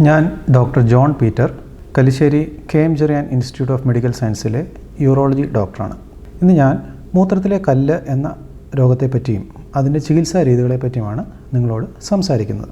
ഞാൻ doctor John Peter Kalissery K M Cheriyan institute of medical സയൻസിലെ urology ഡോക്ടറാണ്. ഇന്ന് ഞാൻ മൂത്രത്തിലെ കല്ല് എന്ന രോഗത്തെപ്പറ്റിയും അതിന്റെ ചികിത്സാ രീതികളെ പറ്റിയുമാണ് നിങ്ങളോട് സംസാരിക്കുന്നത്.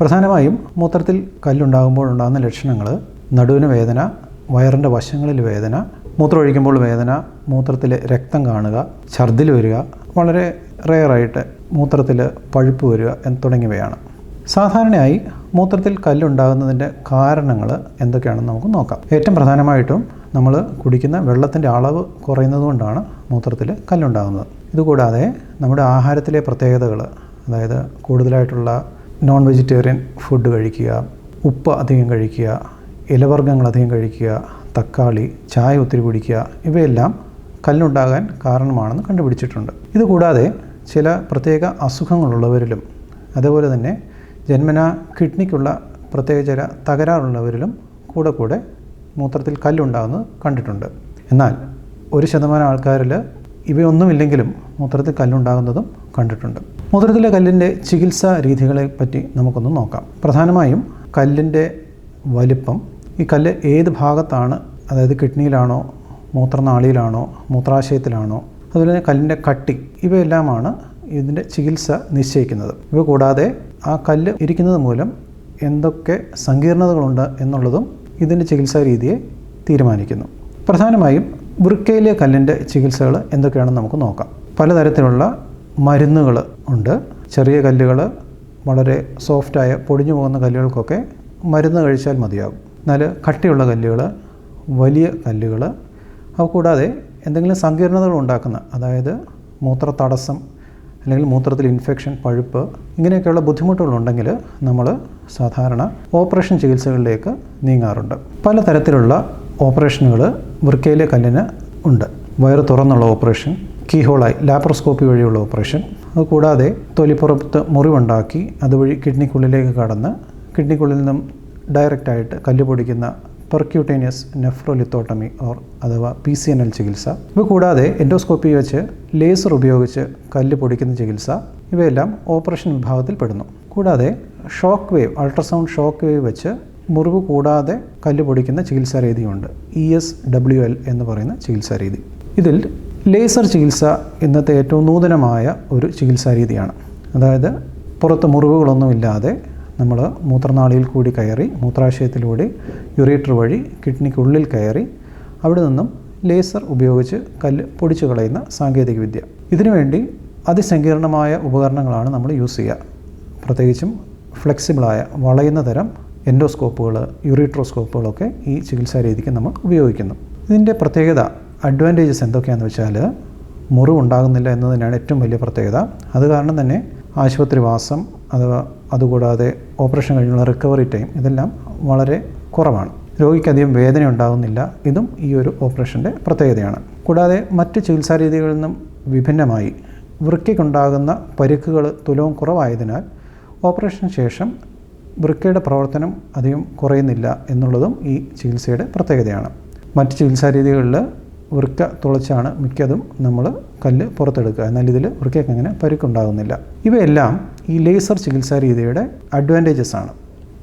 പ്രധാനമായും മൂത്രത്തിൽ കല്ലുണ്ടാകുമ്പോൾ ഉണ്ടാകുന്ന ലക്ഷണങ്ങൾ നടുവിന് വേദന വയറിന്റെ വശങ്ങളിൽ വേദന മൂത്രമൊഴിക്കുമ്പോൾ വേദന മൂത്രത്തിൽ രക്തം കാണുക ഛർദിൽ വരിക വളരെ റെയറായിട്ട് മൂത്രത്തിൽ പഴുപ്പ് വരിക തുടങ്ങിയവയാണ്. സാധാരണയായി മൂത്രത്തിൽ കല്ലുണ്ടാകുന്നതിന്റെ കാരണങ്ങൾ എന്തൊക്കെയാണെന്ന് നമുക്ക് നോക്കാം. ഏറ്റവും പ്രധാനമായിട്ടും നമ്മൾ കുടിക്കുന്ന വെള്ളത്തിന്റെ അളവ് കുറയുന്നതുകൊണ്ടാണ് മൂത്രത്തിൽ കല്ലുണ്ടാകുന്നത്. ഇതുകൂടാതെ നമ്മുടെ ആഹാരത്തിലെ പ്രത്യേകതകൾ അതായത് കൂടുതലായിട്ടുള്ള നോൺ വെജിറ്റേറിയൻ ഫുഡ് കഴിക്കുക ഉപ്പ് അധികം കഴിക്കുക ഇലവർഗങ്ങൾ അധികം കഴിക്കുക തക്കാളി ചായ ഒത്തിരി കുടിക്കുക ഇവയെല്ലാം കല്ലുണ്ടാകാൻ കാരണമാണെന്ന് കണ്ടുപിടിച്ചിട്ടുണ്ട്. ഇതുകൂടാതെ ചില പ്രത്യേക അസുഖങ്ങളുള്ളവരിലും അതുപോലെ തന്നെ ജന്മന കിഡ്നിക്കുള്ള പ്രത്യേക ചില തകരാറുള്ളവരിലും കൂടെ കൂടെ മൂത്രത്തിൽ കല്ലുണ്ടാകുന്നത് കണ്ടിട്ടുണ്ട്. എന്നാൽ ഒരു ശതമാനം ആൾക്കാരിൽ ഇവയൊന്നുമില്ലെങ്കിലും മൂത്രത്തിൽ കല്ലുണ്ടാകുന്നതും കണ്ടിട്ടുണ്ട്. മൂത്രത്തിലെ കല്ലിന്റെ ചികിത്സാ രീതികളെ പറ്റി നമുക്കൊന്ന് നോക്കാം. പ്രധാനമായും കല്ലിന്റെ വലിപ്പം ഈ കല്ല് ഏത് ഭാഗത്താണ് അതായത് കിഡ്നിയിലാണോ മൂത്രനാളിയിലാണോ മൂത്രാശയത്തിലാണോ അതുപോലെ തന്നെ കല്ലിന്റെ കട്ടി ഇവയെല്ലാമാണ് ഇതിന്റെ ചികിത്സ നിശ്ചയിക്കുന്നത്. ഇവ കൂടാതെ ആ കല്ല് ഇരിക്കുന്നത് മൂലം എന്തൊക്കെ സങ്കീർണതകളുണ്ട് എന്നുള്ളതും ഇതിന്റെ ചികിത്സാ രീതിയെ തീരുമാനിക്കുന്നു. പ്രധാനമായും വൃക്കയിലെ കല്ലിന്റെ ചികിത്സകൾ എന്തൊക്കെയാണെന്ന് നമുക്ക് നോക്കാം. പലതരത്തിലുള്ള മരുന്നുകൾ ഉണ്ട്. ചെറിയ കല്ലുകൾ വളരെ സോഫ്റ്റായ പൊടിഞ്ഞു പോകുന്ന കല്ലുകൾക്കൊക്കെ മരുന്ന് കഴിച്ചാൽ മതിയാകും. എന്നാൽ കട്ടിയുള്ള കല്ലുകൾ വലിയ കല്ലുകൾ അവ കൂടാതെ എന്തെങ്കിലും സങ്കീർണതകൾ ഉണ്ടാക്കുന്ന അതായത് മൂത്ര തടസ്സം അല്ലെങ്കിൽ മൂത്രത്തിൽ ഇൻഫെക്ഷൻ പഴുപ്പ് ഇങ്ങനെയൊക്കെയുള്ള ബുദ്ധിമുട്ടുകളുണ്ടെങ്കിൽ നമ്മൾ സാധാരണ ഓപ്പറേഷൻ ചികിത്സകളിലേക്ക് നീങ്ങാറുണ്ട്. പലതരത്തിലുള്ള ഓപ്പറേഷനുകൾ വൃക്കയിലെ കല്ലിന് ഉണ്ട്. വയറ് തുറന്നുള്ള ഓപ്പറേഷൻ കീഹോളായി ലാപ്രോസ്കോപ്പി വഴിയുള്ള ഓപ്പറേഷൻ അതുകൂടാതെ തൊലിപ്പുറത്ത് മുറിവുണ്ടാക്കി അതുവഴി കിഡ്നിക്കുള്ളിലേക്ക് കടന്ന് കിഡ്നിക്കുള്ളിൽ നിന്നും ഡയറക്റ്റായിട്ട് കല്ല് പൊടിക്കുന്ന പെർക്യൂട്ടേനിയസ് നെഫ്രോലിത്തോട്ടമി ഓർ അഥവാ പി സി എൻ എൽ ചികിത്സ. ഇവ കൂടാതെ എൻഡോസ്കോപ്പി വെച്ച് ലേസർ ഉപയോഗിച്ച് കല്ല് പൊടിക്കുന്ന ചികിത്സ. ഇവയെല്ലാം ഓപ്പറേഷൻ വിഭാഗത്തിൽ പെടുന്നു. കൂടാതെ shock wave ultrasound shock wave വെച്ച് മുറിവ് കൂടാതെ കല്ല് പൊടിക്കുന്ന ചികിത്സാ രീതിയുണ്ട്. ഇ എസ് ഡബ്ല്യു എൽ എന്ന് പറയുന്ന ചികിത്സാ രീതി. ഇതിൽ ലേസർ ചികിത്സ ഇന്നത്തെ ഏറ്റവും നൂതനമായ ഒരു ചികിത്സാ രീതിയാണ്. അതായത് പുറത്ത് മുറിവുകളൊന്നുമില്ലാതെ നമ്മൾ മൂത്രനാളിയിൽ കൂടി കയറി മൂത്രാശയത്തിലൂടെ യുറേറ്റർ വഴി കിഡ്നിക്കുള്ളിൽ കയറി അവിടെ നിന്നും ലേസർ ഉപയോഗിച്ച് കല്ല് പൊടിച്ചു കളയുന്ന സാങ്കേതികവിദ്യ ഇതിനുവേണ്ടി അതിസങ്കീർണമായ ഉപകരണങ്ങളാണ് നമ്മൾ യൂസ് ചെയ്യുക. പ്രത്യേകിച്ചും ഫ്ലെക്സിബിളായ വളയുന്ന തരം എൻഡോസ്കോപ്പുകൾ യുറീട്രോസ്കോപ്പുകളൊക്കെ ഈ ചികിത്സാ രീതിക്ക് നമ്മൾ ഉപയോഗിക്കുന്നു. ഇതിന്റെ പ്രത്യേകത അഡ്വാന്റേജസ് എന്തൊക്കെയാണെന്ന് വെച്ചാൽ മുറിവുണ്ടാകുന്നില്ല എന്നതിനാണ് ഏറ്റവും വലിയ പ്രത്യേകത. അത് കാരണം തന്നെ ആശുപത്രിവാസം അഥവാ അതുകൂടാതെ ഓപ്പറേഷൻ കഴിഞ്ഞുള്ള റിക്കവറി ടൈം ഇതെല്ലാം വളരെ കുറവാണ്. രോഗിക്കധികം വേദന ഉണ്ടാകുന്നില്ല ഇതും ഈ ഒരു ഓപ്പറേഷന്റെ പ്രത്യേകതയാണ്. കൂടാതെ മറ്റ് ചികിത്സാ രീതികളിൽ നിന്നും വിഭിന്നമായി വൃക്കയ്ക്കുണ്ടാകുന്ന പരുക്കുകൾ തുലവും കുറവായതിനാൽ ഓപ്പറേഷൻ ശേഷം വൃക്കയുടെ പ്രവർത്തനം അധികം കുറയുന്നില്ല എന്നുള്ളതും ഈ ചികിത്സയുടെ പ്രത്യേകതയാണ്. മറ്റ് ചികിത്സാ രീതികളിൽ വൃക്ക തുളച്ചാണ് മിക്കതും നമ്മൾ കല്ല് പുറത്തെടുക്കുക. എന്നാൽ ഇതിൽ വൃക്കയ്ക്ക് അങ്ങനെ പരിക്കുണ്ടാകുന്നില്ല. ഇവയെല്ലാം ഈ ലേസർ ചികിത്സാ രീതിയുടെ അഡ്വാന്റേജസ് ആണ്.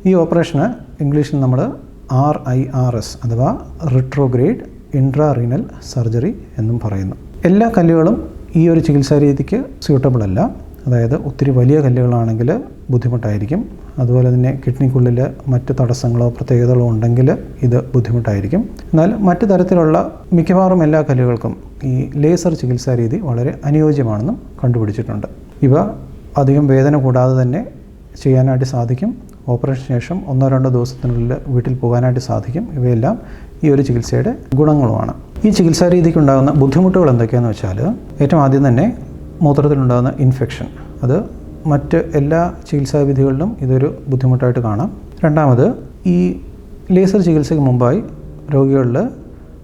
ഈ ഓപ്പറേഷന് ഇംഗ്ലീഷിൽ നമ്മൾ ആർ ഐ ആർ എസ് അഥവാ റിട്രോഗ്രേഡ് ഇൻട്രാറീനൽ സർജറി എന്നും പറയുന്നു. എല്ലാ കല്ലുകളും ഈ ഒരു ചികിത്സാ രീതിക്ക് സ്യൂട്ടബിൾ അല്ല. അതായത് ഒത്തിരി വലിയ കല്ലുകളാണെങ്കിൽ ബുദ്ധിമുട്ടായിരിക്കും. അതുപോലെ തന്നെ കിഡ്നിക്കുള്ളിൽ മറ്റ് തടസ്സങ്ങളോ പ്രത്യേകതകളോ ഉണ്ടെങ്കിൽ ഇത് ബുദ്ധിമുട്ടായിരിക്കും. എന്നാൽ മറ്റു തരത്തിലുള്ള മിക്കവാറും എല്ലാ കല്ലുകൾക്കും ഈ ലേസർ ചികിത്സാ രീതി വളരെ അനുയോജ്യമാണെന്നും കണ്ടുപിടിച്ചിട്ടുണ്ട്. ഇവ അധികം വേദന കൂടാതെ തന്നെ ചെയ്യാനായിട്ട് സാധിക്കും. ഓപ്പറേഷന് ശേഷം ഒന്നോ രണ്ടോ ദിവസത്തിനുള്ളിൽ വീട്ടിൽ പോകാനായിട്ട് സാധിക്കും. ഇവയെല്ലാം ഈ ഒരു ചികിത്സയുടെ ഗുണങ്ങളുമാണ്. ഈ ചികിത്സാ രീതിക്ക് ഉണ്ടാകുന്ന ബുദ്ധിമുട്ടുകൾ എന്തൊക്കെയാണെന്ന് വെച്ചാൽ ഏറ്റവും ആദ്യം തന്നെ മൂത്രത്തിലുണ്ടാകുന്ന ഇൻഫെക്ഷൻ അത് മറ്റ് എല്ലാ ചികിത്സാ വിധികളിലും ഇതൊരു ബുദ്ധിമുട്ടായിട്ട് കാണാം. രണ്ടാമത് ഈ ലേസർ ചികിത്സയ്ക്ക് മുമ്പായി രോഗികളിൽ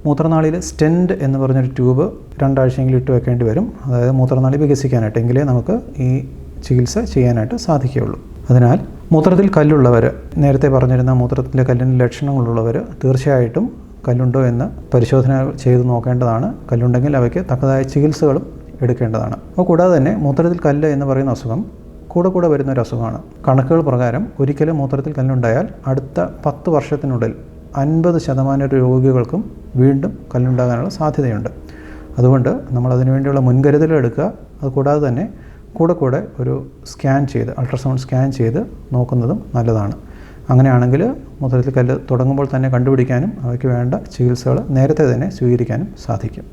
മൂത്രനാളിയിൽ സ്റ്റെൻഡ് എന്ന് പറഞ്ഞൊരു ട്യൂബ് രണ്ടാഴ്ചയെങ്കിലും ഇട്ട് വെക്കേണ്ടി വരും. അതായത് മൂത്രനാളി വികസിക്കാനായിട്ട്. എങ്കിലേ നമുക്ക് ഈ ചികിത്സ ചെയ്യാനായിട്ട് സാധിക്കുകയുള്ളൂ. അതിനാൽ മൂത്രത്തിൽ കല്ലുള്ളവർ നേരത്തെ പറഞ്ഞിരുന്ന മൂത്രത്തിലെ കല്ലിന് ലക്ഷണങ്ങളുള്ളവർ തീർച്ചയായിട്ടും കല്ലുണ്ടോ എന്ന് പരിശോധന ചെയ്ത് നോക്കേണ്ടതാണ്. കല്ലുണ്ടെങ്കിൽ അവയ്ക്ക് തക്കതായ ചികിത്സകളും എടുക്കേണ്ടതാണ്. അപ്പോൾ കൂടാതെ തന്നെ മൂത്രത്തിൽ കല്ല് എന്ന് പറയുന്ന അസുഖം കൂടെ കൂടെ വരുന്ന ഒരു അസുഖമാണ്. കണക്കുകൾ പ്രകാരം ഒരിക്കലും മൂത്രത്തിൽ കല്ലുണ്ടായാൽ അടുത്ത പത്ത് വർഷത്തിനുള്ളിൽ അൻപത് ശതമാനം രോഗികൾക്കും വീണ്ടും കല്ലുണ്ടാകാനുള്ള സാധ്യതയുണ്ട്. അതുകൊണ്ട് നമ്മൾ അതിനുവേണ്ടിയുള്ള മുൻകരുതലുകൾ എടുക്കുക. അതുകൂടാതെ തന്നെ കൂടെ കൂടെ ഒരു സ്കാൻ ചെയ്ത് അൾട്രാസൗണ്ട് സ്കാൻ ചെയ്ത് നോക്കുന്നതും നല്ലതാണ്. അങ്ങനെയാണെങ്കിൽ മൂത്രത്തിൽ കല്ല് തുടങ്ങുമ്പോൾ തന്നെ കണ്ടുപിടിക്കാനും അവയ്ക്ക് വേണ്ട ചികിത്സകൾ നേരത്തെ തന്നെ സ്വീകരിക്കാനും സാധിക്കും.